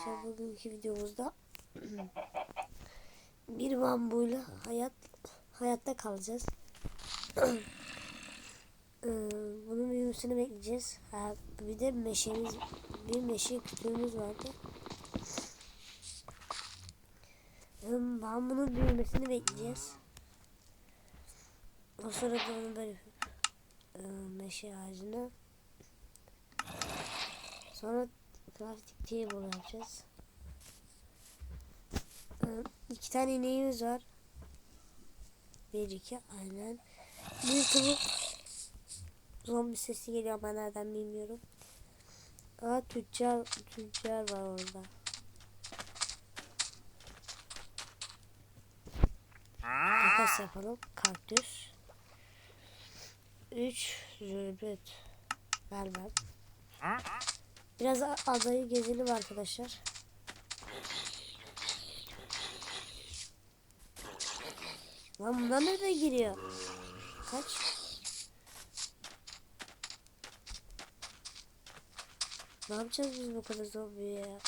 arkadaşlar bugünkü videomuzda bir bambuyla hayat hayatta kalacağız. Ee, Bunun büyümesini bekleyeceğiz. Bir de meşemiz, bir meşe kütüğümüz vardı. Ee, Bambunun büyümesini bekleyeceğiz. O sırada onu böyle e, meşe ağacına sonra crafting table yapacağız. Ee, iki tane ineğimiz var. Bir iki aynen. Bir tavuk zombi sesi geliyor ama nereden bilmiyorum. Aa tüccar, tüccar var orada. Takas yapalım. Kaktüs. 3 zümrüt. Vermem. Biraz adayı gezelim arkadaşlar. Lan bunlar nereden giriyor? Kaç? Ne yapacağız biz bu kadar zombiye ya?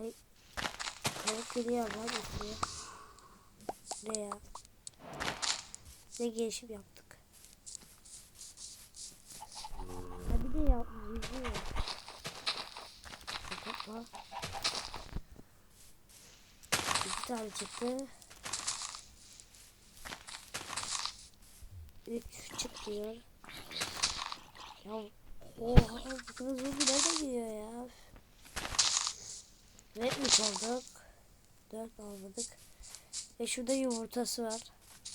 Ay tavuk geliyor lan üstüne. Ne ya? Ne gelişim yaptık. Ha bir de. Kapatma. İki tane çıktı. Üç çıkıyor. Ya oha bu kadar zombi nereden geliyor ya? Ve üç olduk. Dört olmadık. Ve şurada yumurtası var.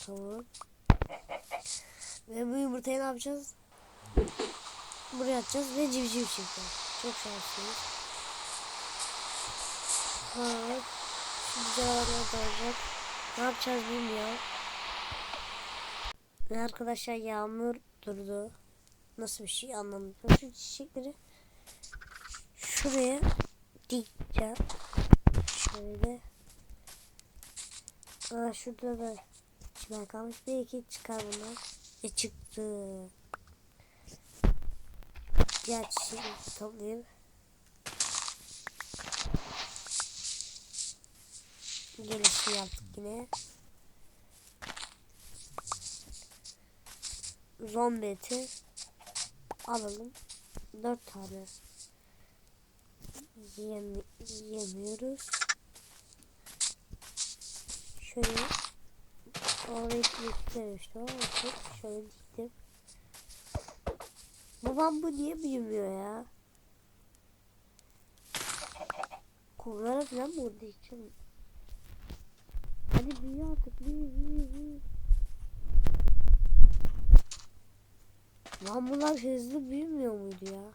Tavuğun. Ve bu yumurtayı ne yapacağız? Buraya atacağız ve civciv çıktı. Çok şanslıyız. Evet. Da olacak. Ne yapacağız bilmiyorum. Ve arkadaşlar yağmur durdu. Nasıl bir şey anlamadım. Şu çiçekleri şuraya dikeceğim. Şöyle. Aa, şurada da çimen kalmış. Bir iki çıkar bunlar. E çıktı. Diğer çiçeği toplayayım. Gelişi yaptık yine. Zombi eti alalım. Dört tane yem yemiyoruz. Şöyle orayı diklemiştim ama çok şöyle diktim. Babam bu niye büyümüyor ya? Kumlara falan mı vurdu için? Hadi büyü artık büyü büyü büyü. Lan bunlar hızlı büyümüyor muydu ya?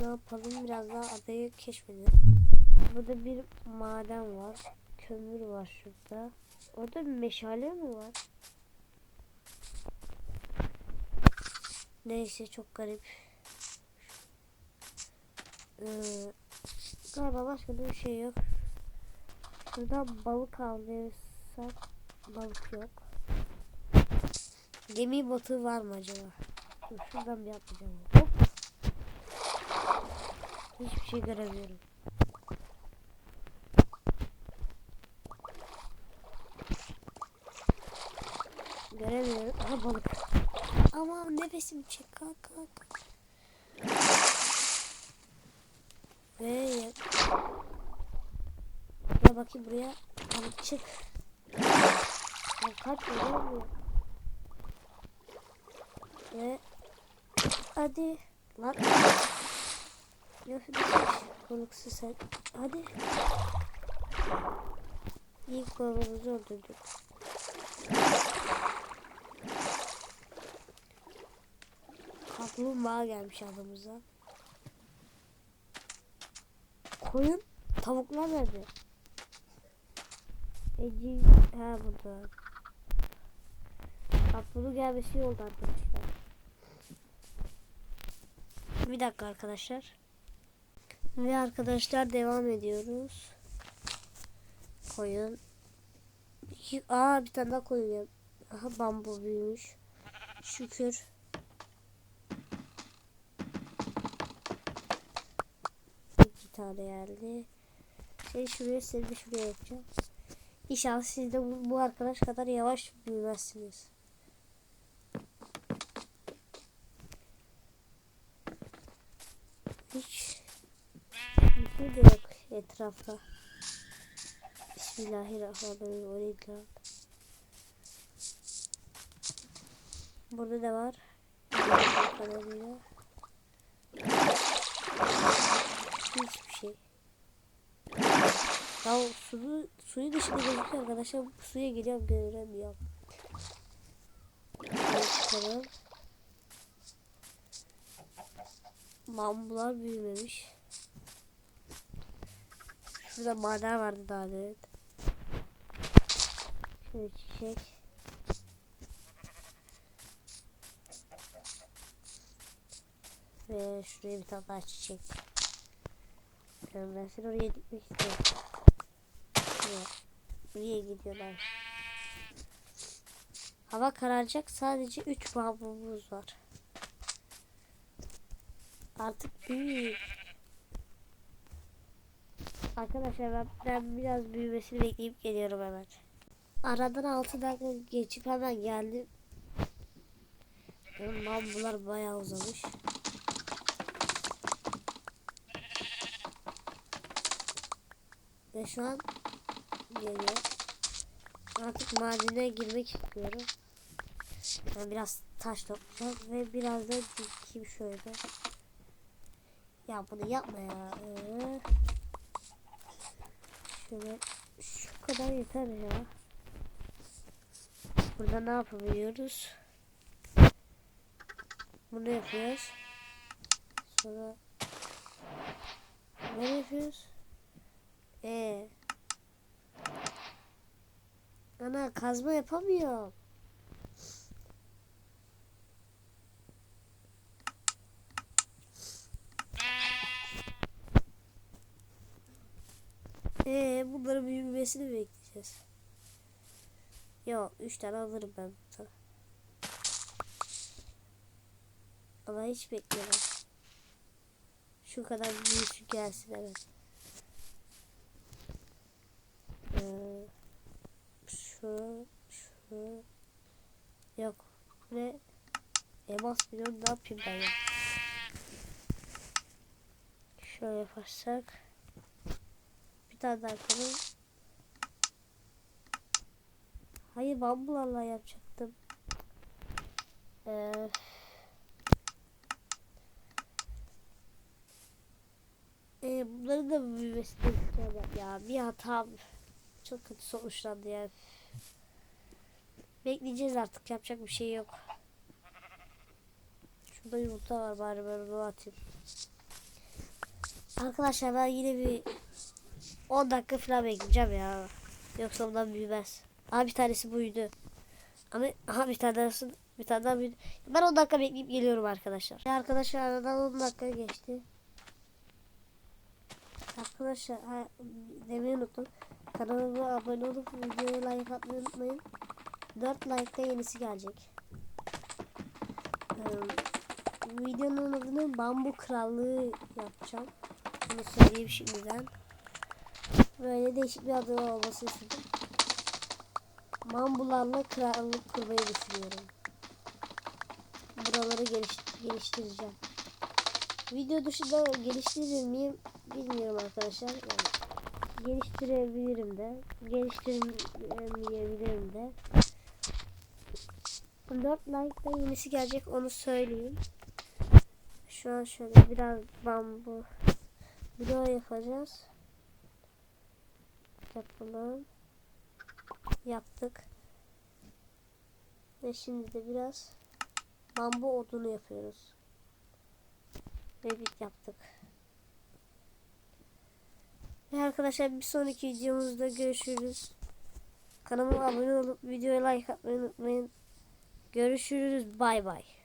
Ne yapalım biraz daha adayı keşfedelim. Burada bir maden var. Kömür var şurada. Orada bir meşale mi var? Neyse çok garip. Ee, galiba başka bir şey yok. Burada balık avlıyorsak balık yok. Gemi batığı var mı acaba? Şuradan bir atlayacağım. Hiçbir şey göremiyorum. Göremiyorum. Aha balık. Ama nefesim çek kalk kalk. Ve ya... Bakayım buraya. Balık çık. Ya kaç göremiyor. Ve hadi lan. Bir balıksız sen. Hadi. İlk balığımızı öldürdük. Kaplumbağa gelmiş adamıza. Koyun tavuklar nerede? Eci ha burada. Kaplumbağa gelmesi yolda arkadaşlar. Bir dakika arkadaşlar. Ve arkadaşlar devam ediyoruz. Koyun. İki, aa bir tane daha koyun. Aha bambu büyümüş. Şükür. İki tane geldi. Seni şuraya seni şuraya yapacağım. İnşallah siz de bu, bu arkadaş kadar yavaş büyümezsiniz. Hiç bir şey de yok etrafta. Bismillahirrahmanirrahim. Burada da var. Hiçbir şey. Ya suyu, suyu dışında gözüküyor arkadaşlar. Suya geliyorum göremiyorum. Çıkalım. Bambular büyümemiş. Şurada maden vardı daha evet. Şöyle çiçek. Ve şuraya bir tane daha çiçek. Ben seni oraya gitmek istiyorum. Buraya gidiyorlar. Hava kararacak. Sadece 3 bambumuz var. Artık büyük. Arkadaşlar ben, ben biraz büyümesini bekleyip geliyorum hemen. Aradan 6 dakika geçip hemen geldim. Benim bambular bayağı uzamış. Ve şu an geliyor. Artık madene girmek istiyorum. Ben biraz taş toplayacağım ve biraz da dikeyim şöyle. Ya bunu yapma ya. Ee, şöyle şu kadar yeter ya. Burada ne yapabiliyoruz? Bunu yapıyoruz. Sonra ne yapıyoruz? Ee. Ana kazma yapamıyorum. Ee, bunların büyümesini bekleyeceğiz? Yok, üç tane alırım ben burada. Ama hiç bekleyemem. Şu kadar büyük gelsin evet. Ee, şu, şu. Yok. Ne? Elmas biliyorum ne yapayım ben ya? Şöyle yaparsak. Bir tane daha koyalım. Hayır bambularla yapacaktım. Ee, ee, bunların da büyümesini istiyorum ya. Bir hatam çok kötü sonuçlandı ya. Bekleyeceğiz artık yapacak bir şey yok. Şurada yumurta var bari ben onu atayım. Arkadaşlar ben yine bir 10 dakika falan bekleyeceğim ya. Yoksa bundan büyümez. Aha bir tanesi buydu. Ama aha bir tanesi bir tane daha büyüdü. Ben 10 dakika bekleyip geliyorum arkadaşlar. Arkadaşlar aradan 10 dakika geçti. Arkadaşlar ha, demeyi unuttum. Kanalıma abone olup videoya like atmayı unutmayın. 4 like'da yenisi gelecek. Ee, videonun adını Bambu Krallığı yapacağım. Bunu söyleyeyim şimdiden. Böyle değişik bir adı olması istedim. Bambularla krallık kurmayı düşünüyorum. Buraları geliş geliştireceğim. Video dışında geliştirir miyim bilmiyorum arkadaşlar. Yani geliştirebilirim de, geliştiremeyebilirim de. 4 like'da yenisi gelecek onu söyleyeyim. Şu an şöyle biraz bambu video yapacağız. Yapalım. Yaptık. Ve şimdi de biraz bambu odunu yapıyoruz. Ve bit yaptık. Ve arkadaşlar bir sonraki videomuzda görüşürüz. Kanalıma abone olup videoya like atmayı unutmayın. Görüşürüz. Bay bay.